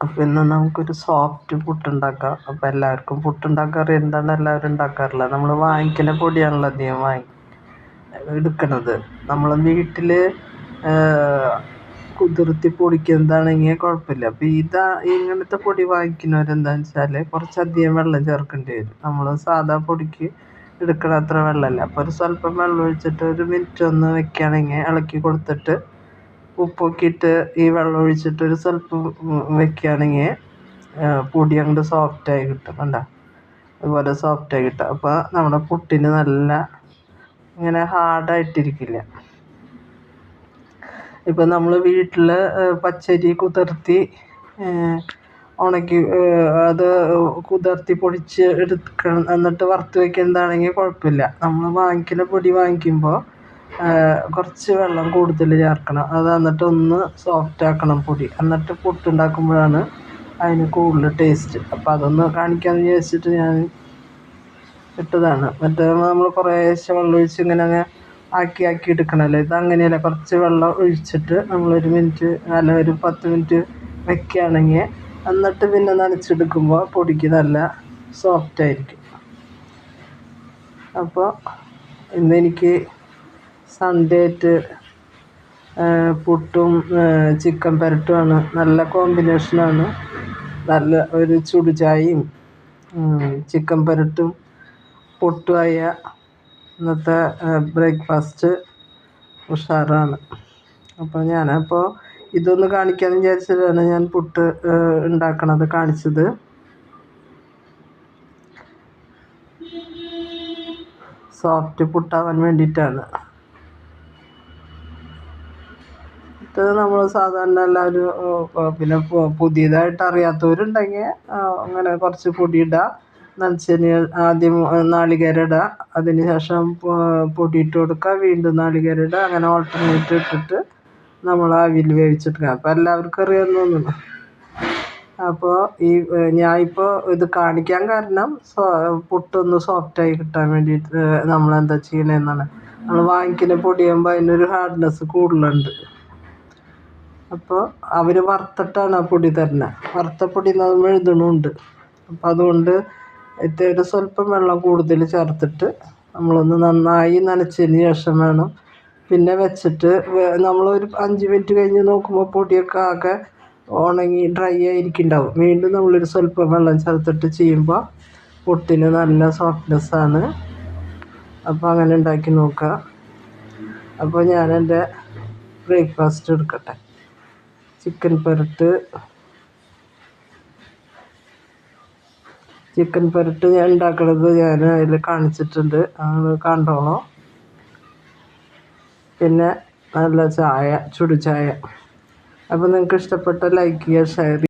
അപ്പം ഇന്ന് നമുക്കൊരു സോഫ്റ്റ് പുട്ടുണ്ടാക്കാം അപ്പം എല്ലാവർക്കും പുട്ടുണ്ടാക്കാൻ എന്താണ് എല്ലാവരും ഉണ്ടാക്കാറില്ല നമ്മൾ വാങ്ങിക്കുന്ന പൊടിയാണല്ലോ അധികം വാങ്ങി എടുക്കണത് നമ്മൾ വീട്ടിൽ കുതിർത്തി പൊടിക്കുന്നതാണെങ്കിൽ കുഴപ്പമില്ല. അപ്പം ഇതാ ഇങ്ങനത്തെ പൊടി വാങ്ങിക്കുന്നവരെന്താണെന്ന് വെച്ചാൽ കുറച്ചധികം വെള്ളം ചേർക്കേണ്ടി വരും. നമ്മൾ സാധാ പൊടിക്ക് എടുക്കണ അത്ര വെള്ളമല്ല. അപ്പോൾ ഒരു സ്വല്പം വെള്ളം ഒഴിച്ചിട്ട് ഒരു മിനിറ്റ് ഒന്ന് വെക്കുകയാണെങ്കിൽ ഇളക്കി കൊടുത്തിട്ട് ഉപ്പൊക്കെ ഇട്ട് ഈ വെള്ളം ഒഴിച്ചിട്ട് ഒരു സ്വല്പം വെക്കുകയാണെങ്കിൽ പൊടി അങ്ങോട്ട് സോഫ്റ്റായി കിട്ടും കണ്ടോ? അതുപോലെ സോഫ്റ്റായി കിട്ടും. അപ്പോൾ നമ്മുടെ പുട്ടിന് നല്ല ഇങ്ങനെ ഹാർഡായിട്ടിരിക്കില്ല ഇപ്പം നമ്മൾ വീട്ടിൽ പച്ചരി കുതിർത്തി ഉണക്കി അത് കുതിർത്തി പൊടിച്ച് എടുക്കണം എന്നിട്ട് വറുത്ത് വയ്ക്കുന്നതാണെങ്കിൽ കുഴപ്പമില്ല നമ്മൾ വാങ്ങിക്കുന്ന പൊടി വാങ്ങിക്കുമ്പോൾ കുറച്ച് വെള്ളം കൂടുതൽ ചേർക്കണം. അത് എന്നിട്ട് ഒന്ന് സോഫ്റ്റ് ആക്കണം പൊടി. എന്നിട്ട് പുട്ടുണ്ടാക്കുമ്പോഴാണ് അതിന് കൂടുതൽ ടേസ്റ്റ് അപ്പോൾ അതൊന്ന് കാണിക്കാമെന്ന് വിചാരിച്ചിട്ട് ഞാൻ ഇട്ടതാണ്. മറ്റേ നമ്മൾ കുറേശ്ശെ വെള്ളം ഒഴിച്ച് ഇങ്ങനെ അങ്ങ് ആക്കി ആക്കി എടുക്കണമല്ലോ ഇത് അങ്ങനെയല്ല. കുറച്ച് വെള്ളം ഒഴിച്ചിട്ട് നമ്മളൊരു മിനിറ്റ് അല്ല ഒരു പത്ത് മിനിറ്റ് വെക്കുകയാണെങ്കിൽ എന്നിട്ട് പിന്നെ നനച്ചെടുക്കുമ്പോൾ പൊടിക്ക് നല്ല സോഫ്റ്റ് ആയിരിക്കും. അപ്പോൾ ഇന്നെനിക്ക് സൺഡേ ആയിട്ട് പുട്ടും ചിക്കൻ പെരട്ടുമാണ് നല്ല കോമ്പിനേഷനാണ്. നല്ല ഒരു ചൂട് ചായയും ചിക്കൻ പെരട്ടും പുട്ടുമായ ഇന്നത്തെ ബ്രേക്ക്ഫാസ്റ്റ് ഉഷാറാണ്. അപ്പോൾ ഞാനപ്പോൾ ഇതൊന്ന് കാണിക്കാമെന്ന് വിചാരിച്ചിട്ടാണ് ഞാൻ പുട്ട് ഉണ്ടാക്കണത് കാണിച്ചത്. സോഫ്റ്റ് പുട്ടാവാൻ വേണ്ടിയിട്ടാണ്. ഇത് നമ്മൾ സാധാരണ എല്ലാവരും പിന്നെ പുതിയതായിട്ട് അറിയാത്തവരുണ്ടെങ്കിൽ അങ്ങനെ കുറച്ച് പൊടി ഇടുക നനച്ചതിന് ആദ്യം നാളികേരം ഇടുക അതിന് ശേഷം പൊടി ഇട്ട് കൊടുക്കുക വീണ്ടും നാളികേരം ഇടുക അങ്ങനെ ഓൾട്ടർനേറ്റ് ഇട്ടിട്ട് നമ്മൾ ആവിയിൽ വേവിച്ചെടുക്കുക അപ്പോൾ എല്ലാവർക്കും അറിയാമെന്ന് തോന്നുന്നു. അപ്പോൾ ഈ ഞാൻ ഇപ്പോൾ ഇത് കാണിക്കാൻ കാരണം സോ പുട്ടൊന്ന് സോഫ്റ്റായി കിട്ടാൻ വേണ്ടിയിട്ട് നമ്മൾ എന്താ ചെയ്യണമെന്നാണ് നമ്മൾ വാങ്ങിക്കുന്ന പൊടിയാകുമ്പോൾ അതിനൊരു ഹാർഡ്നെസ് കൂടുതലുണ്ട്. അപ്പോൾ അവർ വറുത്തിട്ടാണ് ആ പൊടി തരുന്നത് വറുത്ത പൊടി നമ്മൾ എഴുതണമുണ്ട് അപ്പം അതുകൊണ്ട് ഒരു സ്വല്പം വെള്ളം കൂടുതൽ ചേർത്തിട്ട് നമ്മളൊന്ന് നന്നായി നനച്ചതിന് ശേഷം വേണം. പിന്നെ വെച്ചിട്ട് നമ്മളൊരു അഞ്ച് മിനിറ്റ് കഴിഞ്ഞ് നോക്കുമ്പോൾ പൊടിയൊക്കെ ആകെ ഉണങ്ങി ഡ്രൈ ആയിരിക്കുന്നുണ്ടാവും വീണ്ടും നമ്മളൊരു സ്വല്പം വെള്ളം ചേർത്തിട്ട് ചെയ്യുമ്പോൾ പൊട്ടിന് നല്ല സോഫ്റ്റ്നെസ്സാണ് അപ്പോൾ അങ്ങനെ ഉണ്ടാക്കി നോക്കുക അപ്പോൾ ഞാൻ എന്റെ ബ്രേക്ക്ഫാസ്റ്റ് എടുക്കട്ടെ. ചിക്കൻ പെരട്ട്. ചിക്കൻ പെരട്ട് ഞാൻ ഉണ്ടാക്കുന്നത് ഞാൻ അതിൽ കാണിച്ചിട്ടുണ്ട്. അത് കണ്ടോളൂ. പിന്നെ നല്ല ചായ ചുടു ചായ അപ്പോൾ നിങ്ങൾക്ക് ഇഷ്ടപ്പെട്ട ലൈക്ക് ചെയ്യുക ഷെയർ